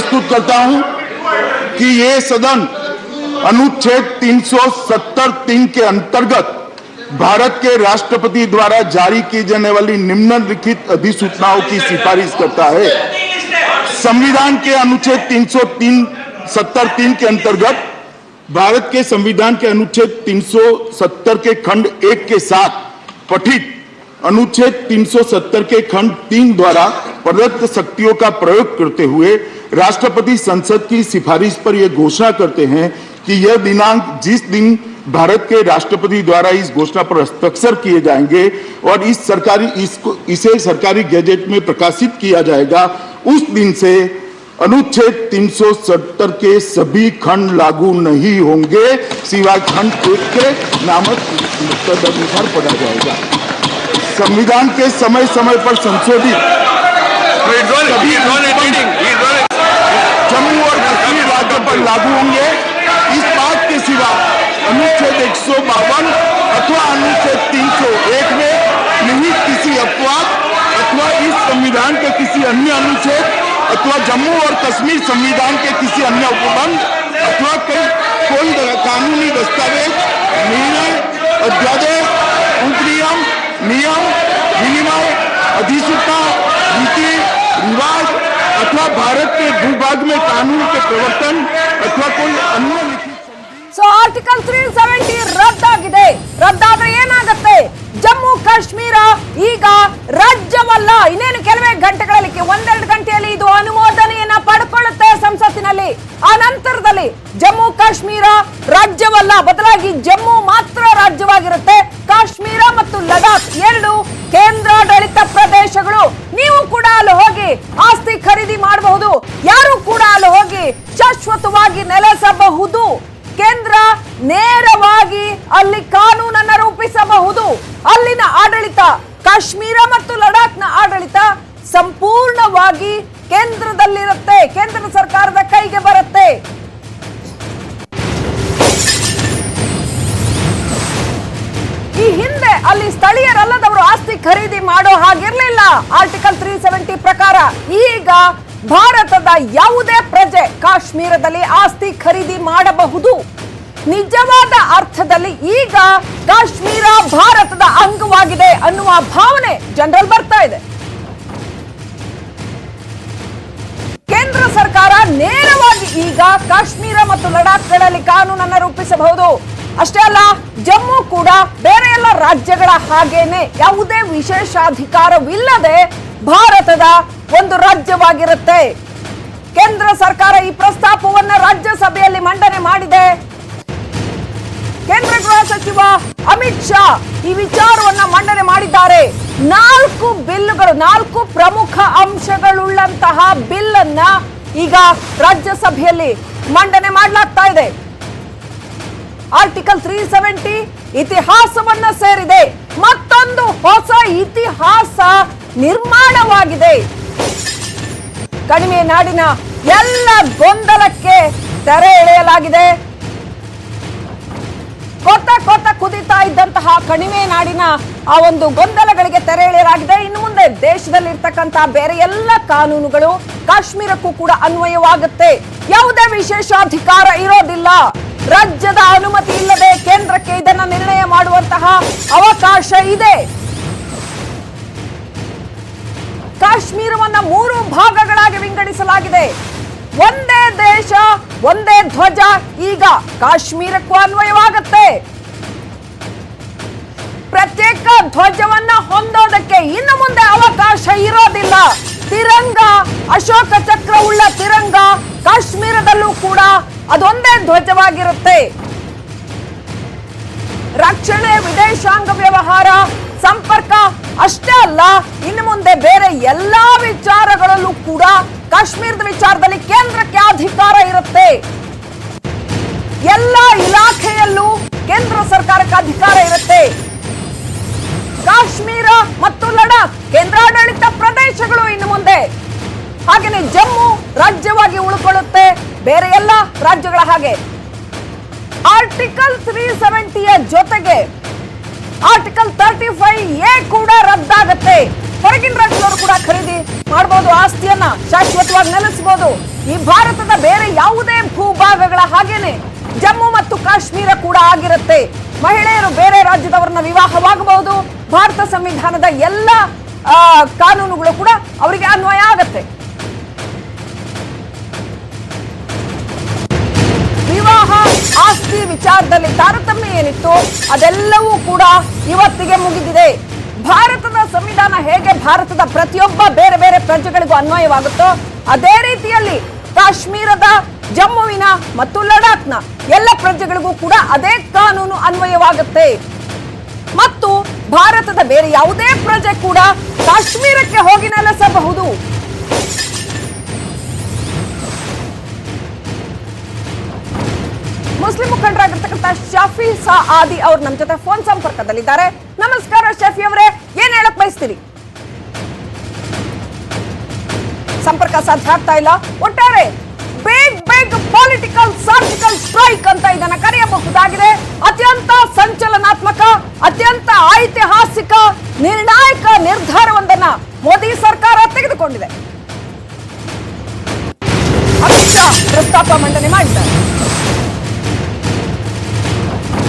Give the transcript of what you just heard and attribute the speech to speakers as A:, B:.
A: प्रस्तुत करता हूँ कि ये सदन अनुच्छेद 370 तीन के अंतर्गत भारत के राष्ट्रपति द्वारा जारी की जाने वाली निम्नलिखित अधिसूचनाओं की सिफारिश करता है। संविधान के अनुच्छेद 303 सत्तर के अंतर्गत भारत के संविधान के अनुच्छेद 370 के खंड एक के साथ पठित अनुच्छेद 370 के खंड तीन द्वारा प्रदत्त शक्तियों का प्रयोग करते हुए राष्ट्रपति संसद की सिफारिश पर यह घोषणा करते हैं कि यह दिनांक जिस दिन भारत के राष्ट्रपति द्वारा इस घोषणा पर हस्ताक्षर किए जाएँगे और इस सरकारी, इसको, इसे सरकारी गैजेट में प्रकाशित किया जाएगा, उस दिन से अनुच्छेद 370 के सभी खंड लागू नहीं होंगे। सिवाय खंड एक के नामक पढ़ा जाएगा। संविधान के समय समय पर संशोधित. जम्मू और कश्मीर राज्य पर लागू होंगे। इस बात के सिवा अनुच्छेद एक सौ बावन अथवा अनुच्छेद तीन सौ एक में निहित किसी अपवाद अथवा इस संविधान के किसी अन्य अनुच्छेद अथवा जम्मू और कश्मीर संविधान के किसी अन्य उपबंध अथवा कोई कानूनी दस्तावेज़ निर्णय अध्यादेश उपनियम नियम विनिमय अधिसूचना नीति रिवाज अथवा भारत के भूभाग में कानून के प्रवर्तन अथवा कोई अन्य लिखित
B: ಸೊ ಆರ್ಟಿಕಲ್ ತ್ರೀ ಸೆವೆಂಟಿ ರದ್ದಾಗಿದೆ ರದ್ದಾದ್ರೆ ಏನಾಗತ್ತೆ ಜಮ್ಮು ಕಾಶ್ಮೀರ ಈಗ ರಾಜ್ಯವಲ್ಲ ಇನ್ನೇನು ಕೆಲವೇ ಗಂಟೆಗಳಲ್ಲಿ ಕೆ- ಒಂದೆರಡು ಗಂಟೆಯಲ್ಲಿ ಇದು ಅನುಮೋದನೆಯನ್ನ ಪಡ್ಕೊಳ್ಳುತ್ತೆ ಸಂಸತ್ತಿನಲ್ಲಿ ಆ ನಂತರದಲ್ಲಿ ಜಮ್ಮು ಕಾಶ್ಮೀರ ರಾಜ್ಯವಲ್ಲ ಬದಲಾಗಿ ಜಮ್ಮು ಮಾತ್ರ ರಾಜ್ಯವಾಗಿರುತ್ತೆ ಕಾಶ್ಮೀರ ಮತ್ತು ಲಡಾಖ್ ಎರಡು ಕೇಂದ್ರಾಡಳಿತ ಪ್ರದೇಶಗಳು. ನೀವು ಕೂಡ ಅಲ್ಲಿ ಹೋಗಿ ಆಸ್ತಿ ಖರೀದಿ ಮಾಡಬಹುದು. ಯಾರು ಕೂಡ ಅಲ್ಲಿ ಹೋಗಿ ಶಾಶ್ವತವಾಗಿ ನೆಲೆಸಬಹುದು. ಕೇಂದ್ರ ನೇರವಾಗಿ ಅಲ್ಲಿ ಕಾನೂನನ್ನು ರೂಪಿಸಬಹುದು. ಅಲ್ಲಿನ ಆಡಳಿತ, ಕಾಶ್ಮೀರ ಮತ್ತು ಲಡಾಖ್ನ ಆಡಳಿತ ಸಂಪೂರ್ಣವಾಗಿ ಕೇಂದ್ರದಲ್ಲಿರುತ್ತೆ. ಕೇಂದ್ರ ಸರ್ಕಾರದ ಕೈಗೆ ಬರುತ್ತೆ. ಅಲ್ಲಿ ಸ್ಥಳೀಯರಲ್ಲದವರು ಆಸ್ತಿ ಖರೀದಿ ಮಾಡೋ ಹಾಗಿರ್ಲಿಲ್ಲ. ಆರ್ಟಿಕಲ್ ತ್ರೀ ಸೆವೆಂಟಿ ಪ್ರಕಾರ ಈಗ ಭಾರತದ ಯಾವುದೇ ಪ್ರಜೆ ಕಾಶ್ಮೀರದಲ್ಲಿ ಆಸ್ತಿ ಖರೀದಿ ಮಾಡಬಹುದು. ನಿಜವಾದ ಅರ್ಥದಲ್ಲಿ ಈಗ ಕಾಶ್ಮೀರ ಭಾರತದ ಅಂಗವಾಗಿದೆ ಅನ್ನುವ ಭಾವನೆ ಜನರಲ್ ಬರ್ತಾ ಇದೆ. ಕೇಂದ್ರ ಸರ್ಕಾರ ನೇರವಾಗಿ ಈಗ ಕಾಶ್ಮೀರ ಮತ್ತು ಲಡಾಖ್ಗಳಲ್ಲಿ ಕಾನೂನನ್ನು ರೂಪಿಸಬಹುದು. ಅಷ್ಟೇ ಅಲ್ಲ, ಜಮ್ಮು ಕೂಡ ಬೇರೆ ಎಲ್ಲ ರಾಜ್ಯಗಳ ಹಾಗೇನೆ ಯಾವುದೇ ವಿಶೇಷಾಧಿಕಾರವಿಲ್ಲದೆ ಭಾರತದ ಒಂದು ರಾಜ್ಯವಾಗಿರುತ್ತೆ. ಕೇಂದ್ರ ಸರ್ಕಾರ ಈ ಪ್ರಸ್ತಾಪವನ್ನ ರಾಜ್ಯಸಭೆಯಲ್ಲಿ ಮಂಡನೆ ಮಾಡಿದೆ. ಕೇಂದ್ರ ಗೃಹ ಸಚಿವ ಅಮಿತ್ ಶಾ ಈ ವಿಚಾರವನ್ನ ಮಂಡನೆ ಮಾಡಿದ್ದಾರೆ. ನಾಲ್ಕು ಬಿಲ್ಗಳು ನಾಲ್ಕು ಪ್ರಮುಖ ಅಂಶಗಳುಳ್ಳಂತಹ ಬಿಲ್ ಅನ್ನ ಈಗ ರಾಜ್ಯಸಭೆಯಲ್ಲಿ ಮಂಡನೆ ಮಾಡಲಾಗ್ತಾ ಇದೆ. ಆರ್ಟಿಕಲ್ ತ್ರೀ ಸೆವೆಂಟಿ ಇತಿಹಾಸವನ್ನ ಸೇರಿದೆ. ಮತ್ತೊಂದು ಹೊಸ ಇತಿಹಾಸ ನಿರ್ಮಾಣವಾಗಿದೆ. ಕಣಿವೆ ನಾಡಿನ ಎಲ್ಲ ಗೊಂದಲಕ್ಕೆ ತೆರೆ ಎಳೆಯಲಾಗಿದೆ. ಕೊತ್ತ ಕೊತ್ತ ಕುದಿತಾ ಇದ್ದಂತಹ ಕಣಿವೆ ನಾಡಿನ ಆ ಒಂದು ಗೊಂದಲಗಳಿಗೆ ತೆರೆ ಎಳೆಯಲಾಗಿದೆ. ಇನ್ನು ಮುಂದೆ ದೇಶದಲ್ಲಿ ಇರ್ತಕ್ಕಂತಹ ಬೇರೆ ಎಲ್ಲ ಕಾನೂನುಗಳು ಕಾಶ್ಮೀರಕ್ಕೂ ಕೂಡ ಅನ್ವಯವಾಗುತ್ತೆ. ಯಾವುದೇ ವಿಶೇಷಾಧಿಕಾರ ಇರೋದಿಲ್ಲ. ರಾಜ್ಯದ ಅನುಮತಿ ಇಲ್ಲದೆ ಕೇಂದ್ರಕ್ಕೆ ಇದನ್ನ ನಿರ್ಣಯ ಮಾಡುವಂತಹ ಅವಕಾಶ ಇದೆ. ಕಾಶ್ಮೀರವನ್ನು ಮೂರು ಭಾಗಗಳಾಗಿ ವಿಂಗಡಿಸಲಾಗಿದೆ. ಒಂದೇ ದೇಶ, ಒಂದೇ ಧ್ವಜ, ಈಗ ಕಾಶ್ಮೀರಕ್ಕೂ ಅನ್ವಯವಾಗುತ್ತೆ. ಪ್ರತ್ಯೇಕ ಧ್ವಜವನ್ನ ಹೊಂದೋದಕ್ಕೆ ಅದೊಂದೇ ಧ್ವಜವಾಗಿರುತ್ತೆ. ರಕ್ಷಣೆ, ವಿದೇಶಾಂಗ ವ್ಯವಹಾರ, ಸಂಪರ್ಕ ಅಷ್ಟೇ ಅಲ್ಲ, ಇನ್ನು ಮುಂದೆ ಬೇರೆ ಎಲ್ಲಾ ವಿಚಾರಗಳಲ್ಲೂ ಕೂಡ ಕಾಶ್ಮೀರದ ವಿಚಾರದಲ್ಲಿ ಕೇಂದ್ರಕ್ಕೆ ಅಧಿಕಾರ ಇರುತ್ತೆ. ಎಲ್ಲ ಇಲಾಖೆಯಲ್ಲೂ ಕೇಂದ್ರ ಸರ್ಕಾರಕ್ಕೆ ಅಧಿಕಾರ ಇರುತ್ತೆ. ಕಾಶ್ಮೀರ ಮತ್ತು ಲಡಾಖ್, ಕೇಂದ್ರಾಡಳಿತ ಪ್ರದೇಶಗಳು ಇನ್ನು ಮುಂದೆ ಹಾಗೆಯೇ ಜಮ್ಮು ರಾಜ್ಯವಾಗಿ ಉಳ್ಕೊಳ್ಳುತ್ತೆ ಬೇರೆ ಎಲ್ಲ ರಾಜ್ಯಗಳ ಹಾಗೆ. ಆರ್ಟಿಕಲ್ ತ್ರೀ ಸೆವೆಂಟಿಯ ಜೊತೆಗೆ ಆರ್ಟಿಕಲ್ ತರ್ಟಿ ಫೈವ್ ಎ ಕೂಡ ರದ್ದಾಗತ್ತೆ. ಹೊರಗಿನ ರಾಜ್ಯದವರು ಕೂಡ ಖರೀದಿ ಮಾಡಬಹುದು ಆಸ್ತಿಯನ್ನ ಶಾಶ್ವತವಾಗಿ ನೆಲೆಸಬಹುದು ಈ ಭಾರತದ ಬೇರೆ ಯಾವುದೇ ಭೂಭಾಗಗಳ ಹಾಗೇನೆ ಜಮ್ಮು ಮತ್ತು ಕಾಶ್ಮೀರ ಕೂಡ ಆಗಿರುತ್ತೆ. ಮಹಿಳೆಯರು ಬೇರೆ ರಾಜ್ಯದವರನ್ನ ವಿವಾಹವಾಗಬಹುದು. ಭಾರತ ಸಂವಿಧಾನದ ಎಲ್ಲ ಕಾನೂನುಗಳು ಕೂಡ ಅವರಿಗೆ ಅನ್ವಯ ಆಗತ್ತೆ. ವಿವಾಹ ಆಸ್ತಿ ವಿಚಾರದಲ್ಲಿ ತಾರತಮ್ಯ ಏನಿತ್ತು ಅದೆಲ್ಲವೂ ಕೂಡ ಇವತ್ತಿಗೆ ಮುಗಿದಿದೆ. ಭಾರತದ ಸಂವಿಧಾನ ಹೇಗೆ ಭಾರತದ ಪ್ರತಿಯೊಬ್ಬ ಬೇರೆ ಬೇರೆ ಪ್ರಜೆಗಳಿಗೂ ಅನ್ವಯವಾಗುತ್ತೋ ಅದೇ ರೀತಿಯಲ್ಲಿ ಕಾಶ್ಮೀರದ, ಜಮ್ಮುವಿನ ಮತ್ತು ಲಡಾಖ್ನ ಎಲ್ಲ ಪ್ರಜೆಗಳಿಗೂ ಕೂಡ ಅದೇ ಕಾನೂನು ಅನ್ವಯವಾಗುತ್ತೆ. ಮತ್ತು ಭಾರತದ ಬೇರೆ ಯಾವುದೇ ಪ್ರಜೆ ಕೂಡ ಕಾಶ್ಮೀರಕ್ಕೆ ಹೋಗಿ ನೆಲೆಸಬಹುದು. ಮುಸ್ಲಿಂ ಮುಖಂಡರಾಗಿರ್ತಕ್ಕಂಥ ಶಫಿ ಸಾ ಆದಿ ಅವರು ನಮ್ಮ ಜೊತೆ ಫೋನ್ ಸಂಪರ್ಕದಲ್ಲಿದ್ದಾರೆ. ನಮಸ್ಕಾರ ಶಫಿ ಅವರೇ, ಏನ್ ಹೇಳಕ್ ಬಯಸ್ತೀರಿ? ಸಂಪರ್ಕ ಸಾಧ್ಯ ಆಗ್ತಾ ಇಲ್ಲ. ಒಟ್ಟಾರೆ big big political surgical strike ಅಂತ ಇದನ್ನ ಕರೆಯಬಹುದಾಗಿದೆ. ಅತ್ಯಂತ ಸಂಚಲನಾತ್ಮಕ, ಅತ್ಯಂತ ಐತಿಹಾಸಿಕ, ನಿರ್ಣಾಯಕ ನಿರ್ಧಾರವೊಂದನ್ನ ಮೋದಿ ಸರ್ಕಾರ ತೆಗೆದುಕೊಂಡಿದೆ. ಅಮಿತ್ ಶಾ ಪ್ರಸ್ತಾಪ ಮಂಡನೆ ಮಾಡಿದ್ದಾರೆ.